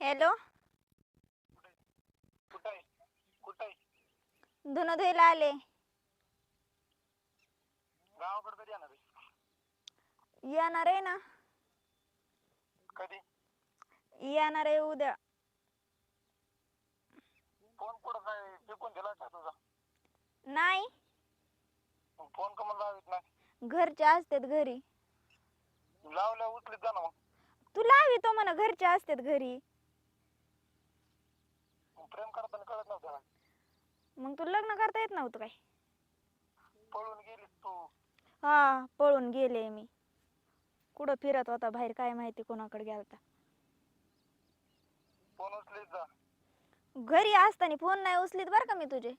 Hello? धुणं धुयला आले. येणार आहे. ना? येणार आहे उद्या. फोन कुठं काय फेकून दिला का तुझा? नाही. फोन का मला लावित नाही? घरचे असतात घरी. लावल्या उचलीत जा ना मग. तू लावितो म्हणा घरचे असतात घरी. प्रेम करताना कळत नव्हतं? मग तू लग्न करता येत नव्हतं काय? पळून गेलीस तू. हा पळून गेले मी. कुठं फिरत होता बाहेर काय माहिती कोणाकडे गेलता. फोन उचलीत जा. घरी असताना फोन नाही उचलीत बरं का मी तुझे.